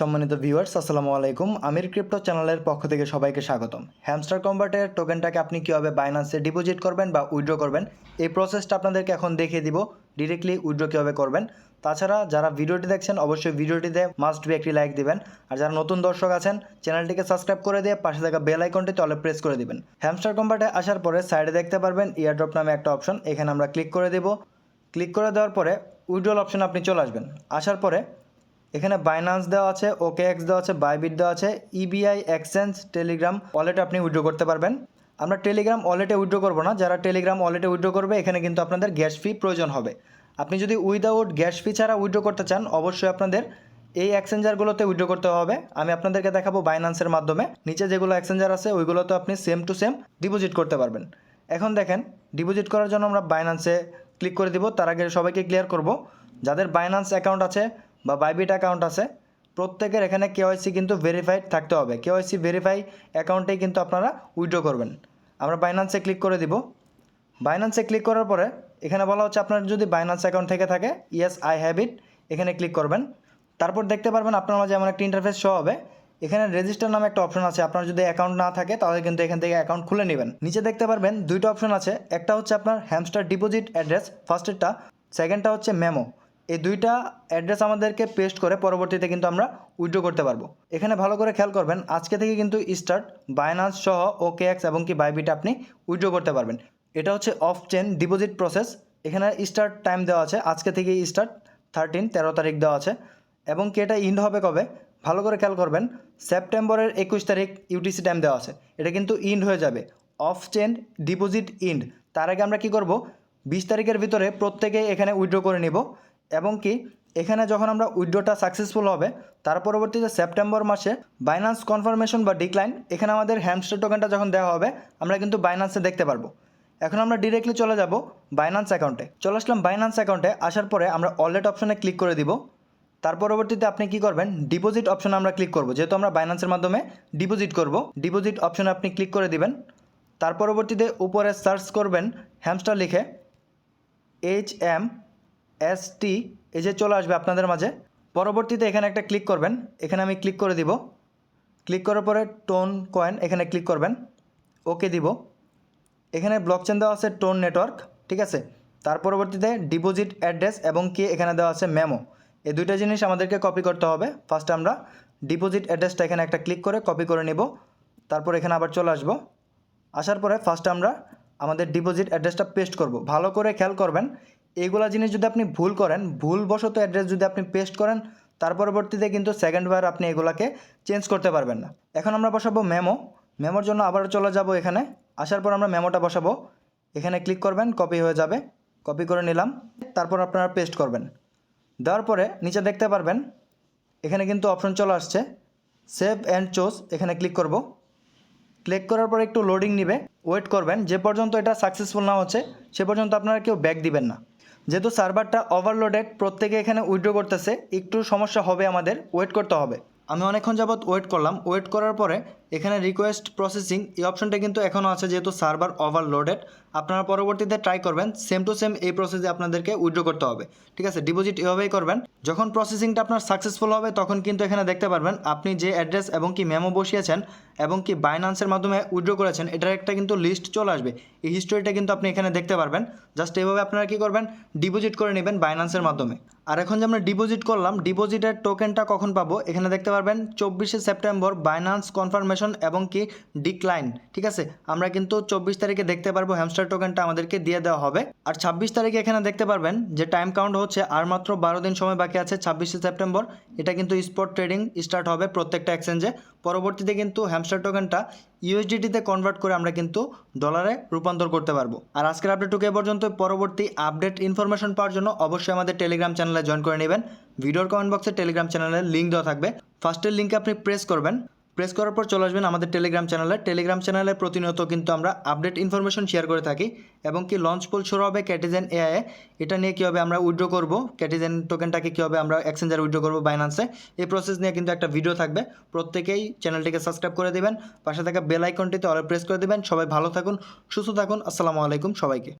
সম্মানিত ভিউয়ার্স আসসালামু আলাইকুম। আমির ক্রিপ্টো চ্যানেলের পক্ষ থেকে সবাইকে স্বাগতম। হ্যামস্টার কনভার্টের টোকেনটাকে আপনি কীভাবে বাইন্যান্সে ডিপোজিট করবেন বা উইড্রো করবেন, এই প্রসেসটা আপনাদেরকে এখন দেখিয়ে দিব ডিরেক্টলি উইথড্র কীভাবে করবেন। তাছাড়া যারা ভিডিওটি দেখছেন, অবশ্যই ভিডিওটিতে মাস্ট বি একটি লাইক দিবেন। আর যারা নতুন দর্শক আছেন চ্যানেলটিকে সাবস্ক্রাইব করে দিয়ে পাশে থাকা বেল আইকনটি তলে প্রেস করে দিবেন। হ্যামস্টার কনভার্টে আসার পরে সাইডে দেখতে পারবেন ইয়ারড্রপ নামে একটা অপশন এখানে আমরা ক্লিক করে দেব। ক্লিক করে দেওয়ার পরে উইড্রোল অপশন আপনি চলে আসবেন। আসার পরে এখানে বাইনান্স দেওয়া আছে ওকে এক্স দেওয়া আছে বাইবিট দেওয়া আছে ইবিআই এক্সচেঞ্জ টেলিগ্রাম ওয়ালেটে আপনি উইড্রো করতে পারবেন। আমরা টেলিগ্রাম ওয়ালেটে উইড্রো করব না, যারা টেলিগ্রাম ওয়ালেটে উইড্রো করবে, এখানে কিন্তু আপনাদের গ্যাস ফি প্রয়োজন হবে। আপনি যদি উইদাউট গ্যাস ফি ছাড়া উইড্রো করতে চান, অবশ্যই আপনাদের এই এক্সচেঞ্জারগুলোতে উইড্রো করতে হবে। আমি আপনাদেরকে দেখাবো বাইনান্সের মাধ্যমে। নিচে যেগুলো এক্সচেঞ্জার আছে, ওইগুলোতে আপনি সেম টু সেম ডিপোজিট করতে পারবেন। এখন দেখেন ডিপোজিট করার জন্য আমরা বাইনান্সে ক্লিক করে দিব। তার আগে সবাইকে ক্লিয়ার করব। যাদের বাইনান্স অ্যাকাউন্ট আছে বা বাইবিট অ্যাকাউন্ট আছে, প্রত্যেকের এখানে কেওয়াইসি কিন্তু ভেরিফাইড থাকতে হবে। কেওয়াইসি ভেরিফাই অ্যাকাউন্টেই কিন্তু আপনারা উইড্রো করবেন। আমরা বাইনান্সে ক্লিক করে দিব। বাইনান্সে ক্লিক করার পরে, এখানে বলা হচ্ছে আপনার যদি বাইনান্স অ্যাকাউন্ট থেকে থাকে ইয়েস আই হ্যাভ ইট এখানে ক্লিক করবেন। তারপর দেখতে পারবেন আপনার মাঝে এমন একটা ইন্টারফেস শো হবে। এখানে রেজিস্টার নামে একটা অপশন আছে। আপনার যদি অ্যাকাউন্ট না থাকে, তাহলে কিন্তু এখান থেকে অ্যাকাউন্ট খুলে নেবেন। নিচে দেখতে পারবেন দুইটা অপশন আছে। একটা হচ্ছে আপনার হ্যামস্টার ডিপোজিট অ্যাড্রেস ফার্স্টেরটা সেকেন্ডটা হচ্ছে মেমো এই দুইটা অ্যাড্রেস আমাদেরকে পেস্ট করে পরবর্তীতে কিন্তু আমরা উইড্রো করতে পারব। এখানে ভালো করে খেয়াল করবেন, আজকে থেকে কিন্তু স্টার্ট বাইনান্স সহ ওকে এক্স এবং কি বাইবিট আপনি উইড্রো করতে পারবেন। এটা হচ্ছে অফ চেন ডিপোজিট প্রসেস এখানে স্টার্ট টাইম দেওয়া আছে, আজকে থেকে স্টার্ট থার্টিন তেরো তারিখ দেওয়া আছে। এবং কি এটা ইন্ড হবে কবে? ভালো করে খেয়াল করবেন, সেপ্টেম্বরের একুশ তারিখ ইউটিসি টাইম দেওয়া আছে। এটা কিন্তু ইন্ড হয়ে যাবে অফ চেন ডিপোজিট ইন্ড তার আগে আমরা কি করব? বিশ তারিখের ভিতরে প্রত্যেকে এখানে উইড্রো করে নিব। এবং কি এখানে যখন আমরা উইড্রোটা সাকসেসফুল হবে, তার পরবর্তীতে সেপ্টেম্বর মাসে বাইনান্স কনফার্মেশন বা ডিক্লাইন এখানে আমাদের হ্যামস্টার টোকেনটা যখন দেওয়া হবে, আমরা কিন্তু বাইনান্সে দেখতে পারব। এখন আমরা ডিরেক্টলি চলে যাব বাইনান্স অ্যাকাউন্টে চলে আসলাম বাইনান্স অ্যাকাউন্টে আসার পরে আমরা ওয়ালেট অপশনে ক্লিক করে দিব। তার পরবর্তীতে আপনি কি করবেন? ডিপোজিট অপশনে আমরা ক্লিক করব। যেহেতু আমরা বাইন্যান্সের মাধ্যমে ডিপোজিট করব ডিপোজিট অপশনে আপনি ক্লিক করে দিবেন। তার পরবর্তীতে উপরে সার্চ করবেন হ্যামস্টার লিখে এইচ এম এস টি এই যে চলে আসবে আপনাদের মাঝে। পরবর্তীতে এখানে একটা ক্লিক করবেন। এখানে আমি ক্লিক করে দিব। ক্লিক করার পরে টোন কয়েন এখানে ক্লিক করবেন। ওকে দিব। এখানে ব্লকচেন দেওয়া আছে টোন নেটওয়ার্ক ঠিক আছে? তার পরবর্তীতে ডিপোজিট অ্যাড্রেস এবং কি এখানে দেওয়া আছে মেমো এই দুইটা জিনিস আমাদেরকে কপি করতে হবে। ফার্স্ট আমরা ডিপোজিট অ্যাড্রেসটা এখানে একটা ক্লিক করে কপি করে নেব। তারপর এখানে আবার চলে আসব। আসার পরে ফার্স্ট আমরা আমাদের ডিপোজিট অ্যাড্রেসটা পেস্ট করব। ভালো করে খেয়াল করবেন। এইগুলা জিনিস যদি আপনি ভুল করেন, ভুলবশত অ্যাড্রেস যদি আপনি পেস্ট করেন, তার পরবর্তীতে কিন্তু সেকেন্ড বার আপনি এগুলাকে চেঞ্জ করতে পারবেন না। এখন আমরা বসাবো মেমো মেমোর জন্য আবারও চলে যাব এখানে। আসার পর আমরা মেমোটা বসাবো। এখানে ক্লিক করবেন কপি হয়ে যাবে। কপি করে নিলাম। তারপর আপনারা পেস্ট করবেন। দেওয়ার পরে নিচে দেখতে পারবেন, এখানে কিন্তু অপশন চলে আসছে। সেভ অ্যান্ড চোজ এখানে ক্লিক করব। ক্লিক করার পর একটু লোডিং নিবে। ওয়েট করবেন। যে পর্যন্ত এটা সাকসেসফুল না হচ্ছে, সে পর্যন্ত আপনারা কেউ ব্যাক দিবেন না। যেহেতু সার্ভারটা ওভারলোডেড প্রত্যেকে এখানে উইড্রো করতেছে, একটু সমস্যা হবে আমাদের ওয়েট করতে হবে। আমি অনেকক্ষণ যাবৎ ওয়েট করলাম ওয়েট করার পরে এখানে রিকোয়েস্ট প্রসেসিং এই অপশনটা কিন্তু এখনও আছে যেহেতু সার্ভার ওভারলোডেড আপনারা পরবর্তীতে ট্রাই করবেন সেম টু সেম এই প্রসেসে আপনাদেরকে উইড্রো করতে হবে। ঠিক আছে? ডিপোজিট এভাবেই করবেন। যখন প্রসেসিংটা আপনার সাকসেসফুল হবে, তখন কিন্তু এখানে দেখতে পারবেন আপনি যে অ্যাড্রেস এবং কি মেমো বসিয়েছেন এবং কি বাইনান্সের মাধ্যমে উইড্রো করেছেন, এটার একটা কিন্তু লিস্ট চলে আসবে। এই হিস্টোরিটা কিন্তু আপনি এখানে দেখতে পারবেন। জাস্ট এভাবে আপনারা কি করবেন? ডিপোজিট করে নেবেন বাইনান্সের মাধ্যমে। আর এখন যে আমরা ডিপোজিট করলাম ডিপোজিটের টোকেনটা কখন পাবো? এখানে দেখতে পারবেন, চব্বিশে সেপ্টেম্বর বাইনান্স কনফার্মেশন এবং কি ডিক্লাইন ঠিক আছে? আমরা কিন্তু চব্বিশ তারিখে দেখতে পারব হ্যামস্টার টোকেনটা আমাদেরকে দিয়ে দেওয়া হবে। আর ছাব্বিশ তারিখে এখানে দেখতে পারবেন যে টাইম কাউন্ট হচ্ছে আর মাত্র বারো দিন সময় বাকি আছে, ছাব্বিশে সেপ্টেম্বর। এটা কিন্তু স্পট ট্রেডিং স্টার্ট হবে প্রত্যেকটা এক্সচেঞ্জে পরবর্তীতে কিন্তু হ্যামস্টার টোকেনটা ইউএসডিটিতে কনভার্ট করে আমরা কিন্তু ডলারে রূপান্তর করতে পারব। আর আজকের আপডেটটুকু এ পর্যন্ত, পরবর্তী আপডেট ইনফরমেশন পাওয়ার জন্য অবশ্যই আমাদের টেলিগ্রাম চ্যানেলে জয়েন করে নেবেন। ভিডিওর কমেন্ট বক্সে টেলিগ্রাম চ্যানেলের লিঙ্ক দেওয়া থাকবে। ফার্স্টের লিঙ্কে আপনি প্রেস করবেন। প্রেস করার পর চলে আসবেন আমাদের টেলিগ্রাম চ্যানেলে টেলিগ্রাম চ্যানেলে প্রতিনিয়ত কিন্তু আমরা আপডেট ইনফরমেশন শেয়ার করে থাকি এবং কি লঞ্চ পোল শুরু হবে ক্যাটিজেন এআই এটা নিয়ে কীভাবে আমরা উইড্রো করব? ক্যাটিজেন টোকেনটাকে কীভাবে আমরা এক্সচেঞ্জার উইড্রো করব বাইনান্সে এই প্রসেস নিয়ে কিন্তু একটা ভিডিও থাকবে। প্রত্যেকেই চ্যানেলটিকে সাবস্ক্রাইব করে দেবেন। পাশে থাকা বেল আইকনটিতে অল প্রেস করে দেবেন। সবাই ভালো থাকুন, সুস্থ থাকুন। আসসালামু আলাইকুম সবাইকে।